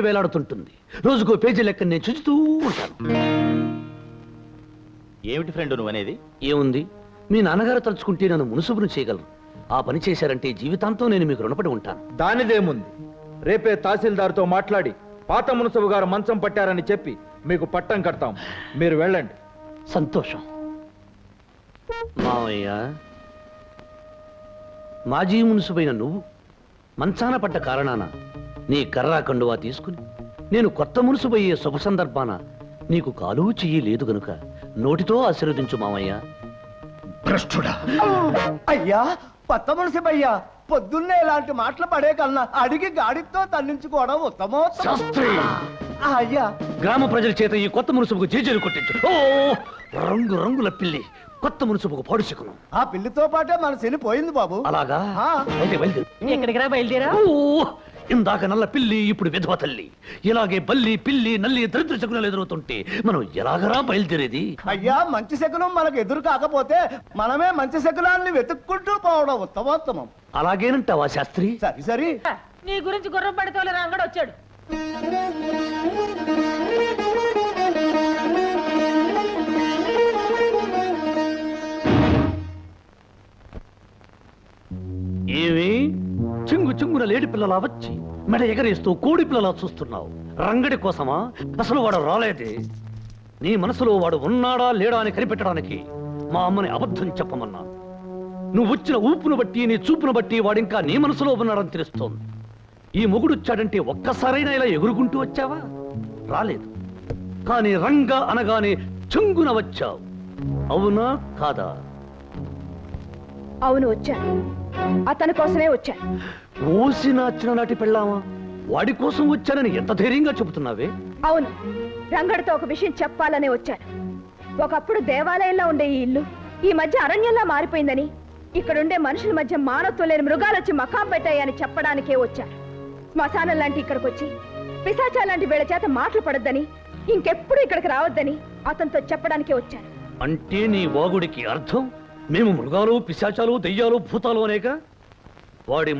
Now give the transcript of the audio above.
వేలాడుతుంటుంది. రోజుకో పేజీ లెక్క నేను చూస్తూ ఉంటాను. ఏమిటి ఫ్రెండ్ నువ్వు అనేది ఏముంది? మీ నాన్నగారు తలుచుకుంటే నన్ను మునుసుబును చేయగలరు. ఆ పని చేశారంటే జీవితాంతం నేను మీకు రుణపడి ఉంటాను. దానిదేముంది? రేపే తహసీల్దార్తో మాట్లాడి పాత మునసబు గారు మంచం పట్టారని చెప్పి మీకు పట్టం కడతాం. మీరు వెళ్ళండి. సంతోషం. మావయ్య. మాజీ మున్సిపైన నువ్వు మంచాన పడ్డ కారణాన నీ కర్రా కండువా తీసుకుని నేను కొత్త మున్సుబయ్యే శుభ సందర్భాన నీకు కాలు చెయ్యి లేదు గనుక నోటితో ఆశీర్వదించు మామయ్య. భ్రష్టుడా. అయ్యా కొత్త మున్సిపయ్యా పొద్దున్నే ఇలాంటి మాటలు పడే కన్నా అడిగి గాడితో తన్నించుకోవడం శాస్త్రి! ఆ, అయ్యా. గ్రామ ప్రజల చేత ఈ కొత్త మున్సుబుకు జేజేలు కొట్టించు. ఓ రంగు రంగుల పిల్లి కొత్త మున్సుబుకు పాడుచుకును ఆ పిల్లితో పాటే మన శని పోయింది బాబు. అలాగా? ఆ. అయితే బయలుదేరు. ఎక్కడికి రా బయలుదేరా? ఓ ఇందాక నల్ల పిల్లి ఇప్పుడు విధవ తల్లి. ఇలాగే బల్లి పిల్లి నల్లి దరిద్ర శకునాలు ఎదురవుతుంటే మనం ఎలాగరా బయలుదేరేది? అయ్యా మంచి శకునం మనకు ఎదురు కాకపోతే మనమే మంచి శకునాన్ని వెతుక్కుంటూ పోవడం ఉత్తమోత్తమం. అలాగేనంటావా శాస్త్రి? సరి సరి. నీ గురించి గుర్రం పడితే రంగడు వచ్చాడు. చెంగున లేడి పిల్లలా వచ్చి మెడ ఎగరేస్తూ కోడి పిల్లలా చూస్తున్నావు. రంగడి కోసమా? అసలు వాడు రాలేదే. నీ మనసులో వాడు ఉన్నాడా లేడా అని కనిపెట్టడానికి మా అమ్మని అబద్ధం చెప్పమన్నా. నువ్వు వచ్చిన ఊపును బట్టి నీ చూపును బట్టి వాడింకా నీ మనసులో ఉన్నాడని తెలుస్తోంది. ఈ మొగుడొచ్చాడంటే ఒక్కసారైనా ఇలా ఎగురుకుంటూ వచ్చావా? రాలేదు. కానీ రంగ అనగానే చుంగున వచ్చావు. అవునా కాదా? అవును వచ్చాను. అతని కోసమే వచ్చాను. ఓసి నాచిన నాటి పెళ్ళామా? వాడి కోసం వచ్చానని ఎంత ధైర్యంగా చెబుతున్నావే? అవును రంగడితో ఒక విషయం చెప్పాలనే వచ్చాను. ఒకప్పుడు దేవాలయంలో ఉండే ఈ ఇల్లు ఈ మధ్య అరణ్యంలా మారిపోయిందని ఇక్కడుండే మనుషుల మధ్య మానవత్వం లేని మృగాలు వచ్చి మకాం పెట్టాయని చెప్పడానికే వచ్చాను. శ్మశానం లాంటి ఇక్కడికి వచ్చి పిశాచా లాంటి వీళ్ళ చేత మాటలు పడొద్దని ఇంకెప్పుడు ఇక్కడికి రావద్దని అతనితో చెప్పడానికే వచ్చాను. అంటే నీ వాగుడికి అర్థం? మేము మృగాలు పిశాచాలు దెయ్యాలు భూతాలు అనేక. వాడి మై